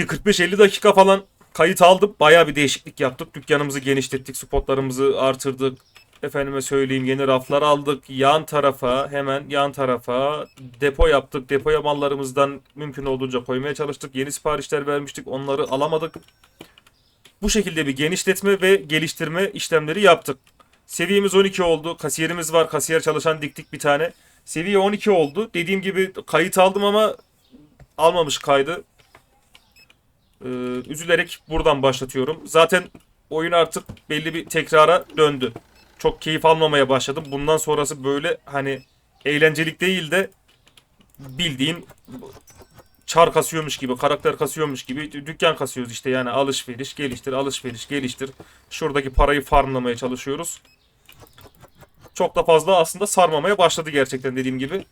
Bir 45-50 dakika falan kayıt aldım. Bayağı bir değişiklik yaptık. Dükkanımızı genişlettik. Spotlarımızı artırdık. Efendime söyleyeyim yeni raflar aldık. Yan tarafa hemen yan tarafa depo yaptık. Depoya mallarımızdan mümkün olduğunca koymaya çalıştık. Yeni siparişler vermiştik. Onları alamadık. Bu şekilde bir genişletme ve geliştirme işlemleri yaptık. Seviyemiz 12 oldu. Kasiyerimiz var. Kasiyer çalışan diktik bir tane. Seviye 12 oldu. Dediğim gibi kayıt aldım ama almamış kaydı. Ee, üzülerek buradan başlatıyorum. Zaten oyun artık belli bir tekrara döndü. Çok keyif almamaya başladım. Bundan sonrası böyle hani eğlencelik değil de bildiğin çar kasıyormuş gibi, karakter kasıyormuş gibi dükkan kasıyoruz işte yani alışveriş, geliştir, alışveriş, geliştir. Şuradaki parayı farmlamaya çalışıyoruz. Çok da fazla aslında sarmamaya başladı gerçekten dediğim gibi.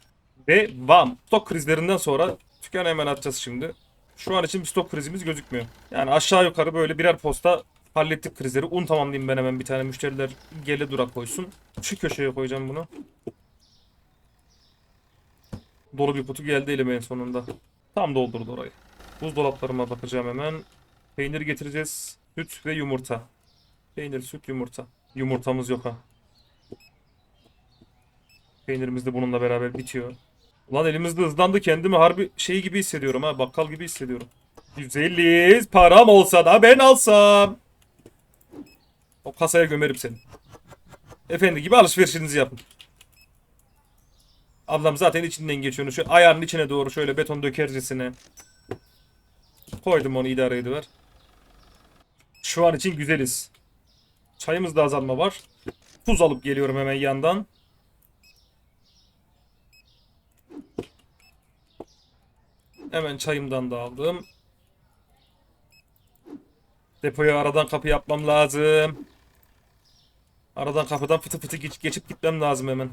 Ve bam stok krizlerinden sonra dükkanı hemen atacağız şimdi. Şu an için bir stok krizimiz gözükmüyor. Yani aşağı yukarı böyle birer posta hallettik krizleri. Un tamamlayayım ben hemen bir tane müşteriler gele dura koysun. Şu köşeye koyacağım bunu. Dolu bir kutu geldi elime en sonunda. Tam doldurdu orayı. Buzdolaplarıma bakacağım hemen. Peynir getireceğiz. Süt ve yumurta. Peynir, süt, yumurta. Yumurtamız yok ha. Peynirimiz de bununla beraber bitiyor. Ulan elimizde hızlandı kendimi harbi şey gibi hissediyorum ha bakkal gibi hissediyorum. 150 param olsa da ben alsam. O kasaya gömerim seni. Efendi gibi alışverişinizi yapın. Ablam zaten içinden geçiyor. Şu ayarın içine doğru şöyle beton dökercesine. Koydum onu idare ediver. Şu an için güzeliz. Çayımızda azalma var. Tuz alıp geliyorum hemen yandan. Hemen çayımdan da aldım. Depoya aradan kapı yapmam lazım. Aradan kapıdan fıtı fıtı geç- geçip gitmem lazım hemen.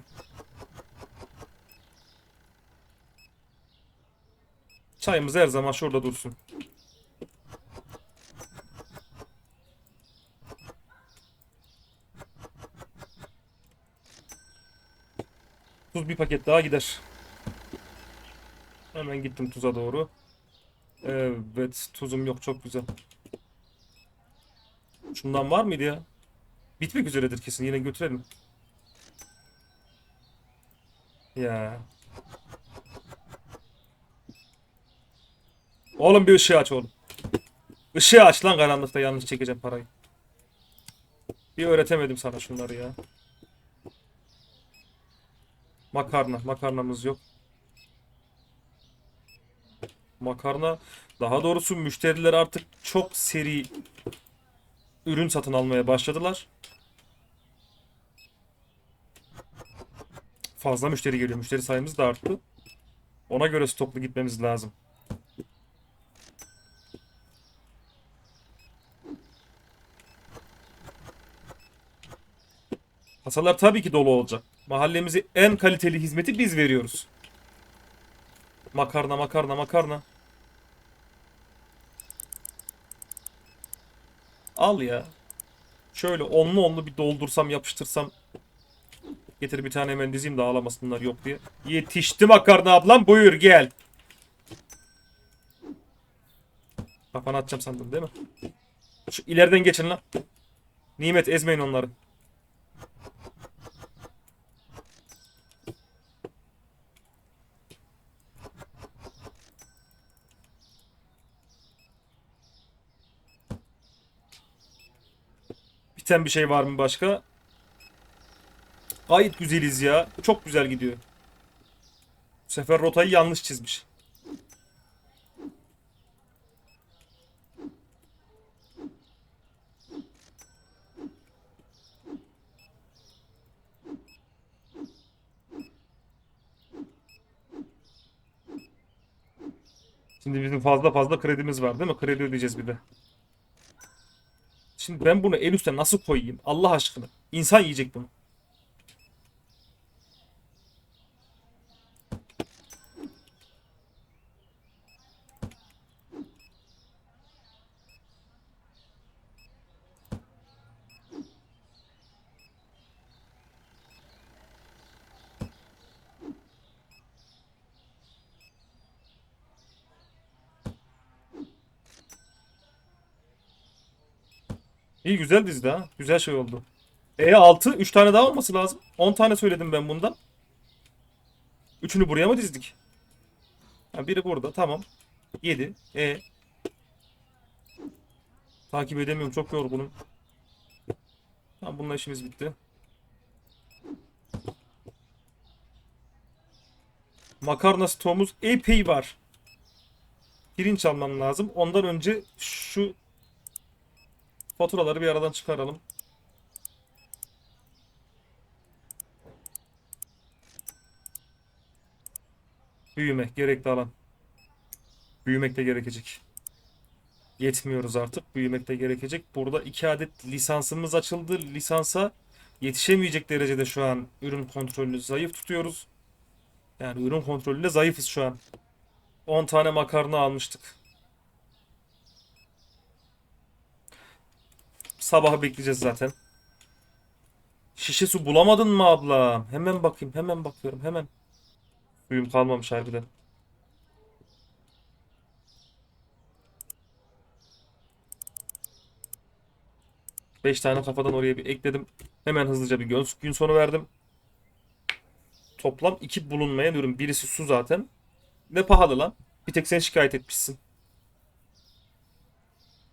Çayımız her zaman şurada dursun. Tuz bir paket daha gider. Hemen gittim tuza doğru. Evet, tuzum yok çok güzel. Şundan var mıydı ya? Bitmek üzeredir kesin. Yine götürelim. Ya. Oğlum bir ışığı aç oğlum. Işığı aç lan karanlıkta yanlış çekeceğim parayı. Bir öğretemedim sana şunları ya. Makarna. Makarnamız yok. Makarna daha doğrusu müşteriler artık çok seri ürün satın almaya başladılar. Fazla müşteri geliyor. Müşteri sayımız da arttı. Ona göre stoklu gitmemiz lazım. Kasalar tabii ki dolu olacak. Mahallemize en kaliteli hizmeti biz veriyoruz. Makarna makarna makarna. Al ya. Şöyle onlu onlu bir doldursam yapıştırsam. Getir bir tane hemen dizeyim de ağlamasınlar yok diye. Yetişti makarna ablam buyur gel. Kafana atacağım sandım değil mi? Şu ileriden geçin lan. Nimet ezmeyin onları. Biten bir şey var mı başka? Gayet güzeliz ya. Çok güzel gidiyor. Bu sefer rotayı yanlış çizmiş. Şimdi bizim fazla fazla kredimiz var değil mi? Kredi ödeyeceğiz bir de. Şimdi ben bunu el üstte nasıl koyayım? Allah aşkına. İnsan yiyecek bunu. İyi güzel dizdi ha. Güzel şey oldu. E 6 3 tane daha olması lazım. 10 tane söyledim ben bundan. Üçünü buraya mı dizdik? Ha, biri burada tamam. 7. E Takip edemiyorum çok yorgunum. Tamam bununla işimiz bitti. Makarna stoğumuz epey var. Pirinç almam lazım. Ondan önce şu faturaları bir aradan çıkaralım. Büyüme gerekli alan. Büyümek de gerekecek. Yetmiyoruz artık. Büyümek de gerekecek. Burada iki adet lisansımız açıldı. Lisansa yetişemeyecek derecede şu an ürün kontrolünü zayıf tutuyoruz. Yani ürün kontrolünde zayıfız şu an. 10 tane makarna almıştık. Sabahı bekleyeceğiz zaten. Şişe su bulamadın mı ablam? Hemen bakayım. Hemen bakıyorum. Hemen. Suyum kalmamış harbiden. Beş tane kafadan oraya bir ekledim. Hemen hızlıca bir gün, gün sonu verdim. Toplam iki bulunmayan ürün. Birisi su zaten. Ne pahalı lan. Bir tek sen şikayet etmişsin.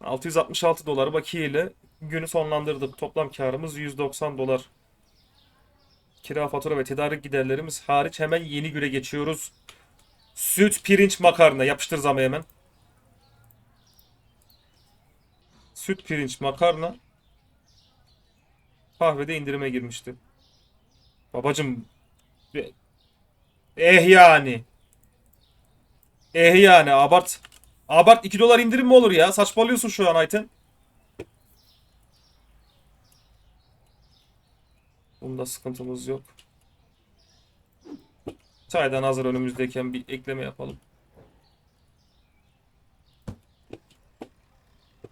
666 dolar bakiye günü sonlandırdık. Toplam karımız 190 dolar. Kira, fatura ve tedarik giderlerimiz hariç hemen yeni güne geçiyoruz. Süt, pirinç, makarna. Yapıştır zamı hemen. Süt, pirinç, makarna. Kahvede indirime girmişti. Babacım. Eh yani. Eh yani abart. Abart 2 dolar indirim mi olur ya? Saçmalıyorsun şu an Ayten. Bunda sıkıntımız yok. Çaydan hazır önümüzdeyken bir ekleme yapalım.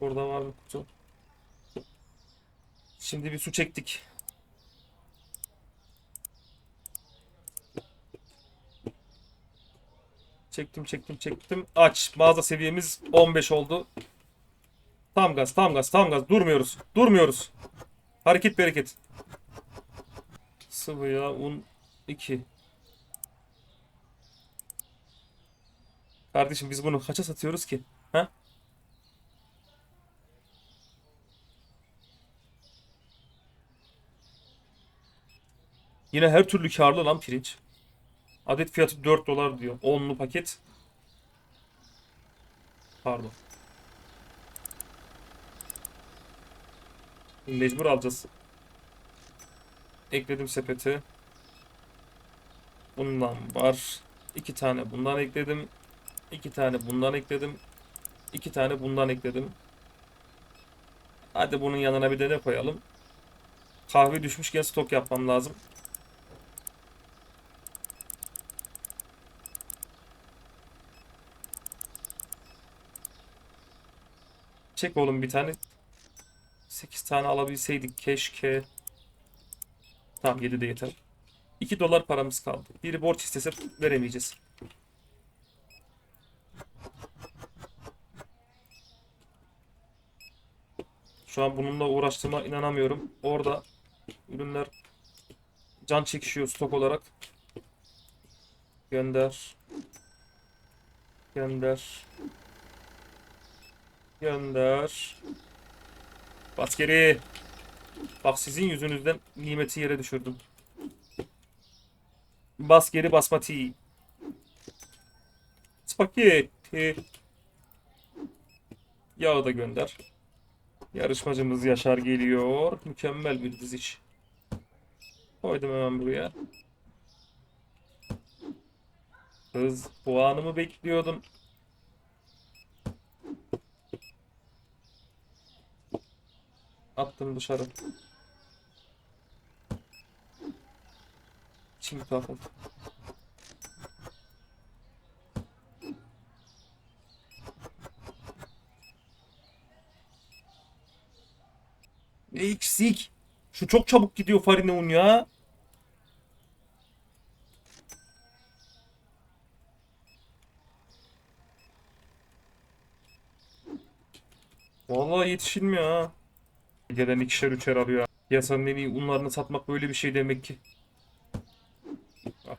Burada var bir kutu. Şimdi bir su çektik. Çektim çektim çektim. Aç. Mağaza seviyemiz 15 oldu. Tam gaz tam gaz tam gaz. Durmuyoruz. Durmuyoruz. Hareket bereket. Sıvı yağ un 2. Kardeşim biz bunu kaça satıyoruz ki? Ha? Yine her türlü karlı lan pirinç. Adet fiyatı 4 dolar diyor. 10'lu paket. Pardon. Mecbur alacağız. Ekledim sepete. Bundan var. İki tane bundan ekledim. İki tane bundan ekledim. İki tane bundan ekledim. Hadi bunun yanına bir de ne koyalım? Kahve düşmüşken stok yapmam lazım. Çek oğlum bir tane. 8 tane alabilseydik keşke. Tamam 7 de yeter. 2 dolar paramız kaldı. Biri borç istese veremeyeceğiz. Şu an bununla uğraştığıma inanamıyorum. Orada ürünler can çekişiyor stok olarak. Gönder. Gönder. Gönder. Bas geri. Bak sizin yüzünüzden nimeti yere düşürdüm. Bas geri basmati. Spagetti. Yağı da gönder. Yarışmacımız Yaşar geliyor. Mükemmel bir diziş. Koydum hemen buraya. Kız puanımı bekliyordum. Attım dışarı. Şimdi kalkalım. Eksik. Şu çok çabuk gidiyor farine un ya. Vallahi yetişilmiyor ha. Gelen ikişer üçer alıyor. Piyasanın en iyi unlarını satmak böyle bir şey demek ki.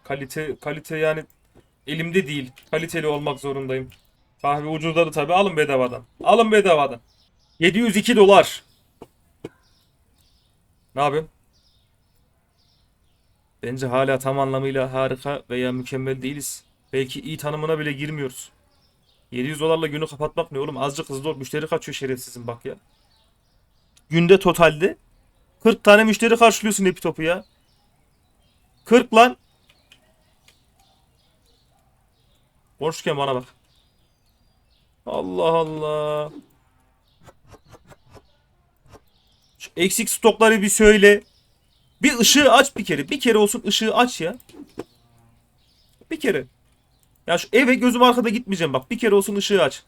Kalite kalite yani elimde değil. Kaliteli olmak zorundayım. Kahve ucuzları tabi alın bedavadan. Alın bedavadan. 702 dolar. Ne yapıyorsun? Bence hala tam anlamıyla harika veya mükemmel değiliz. Belki iyi tanımına bile girmiyoruz. 700 dolarla günü kapatmak ne oğlum? Azıcık hızlı ol. Müşteri kaçıyor şerefsizim bak ya. Günde totalde 40 tane müşteri karşılıyorsun Epitop'u ya. 40 lan. Konuşurken bana bak. Allah Allah. Şu eksik stokları bir söyle. Bir ışığı aç bir kere. Bir kere olsun ışığı aç ya. Bir kere. Ya şu eve gözüm arkada gitmeyeceğim bak. Bir kere olsun ışığı aç.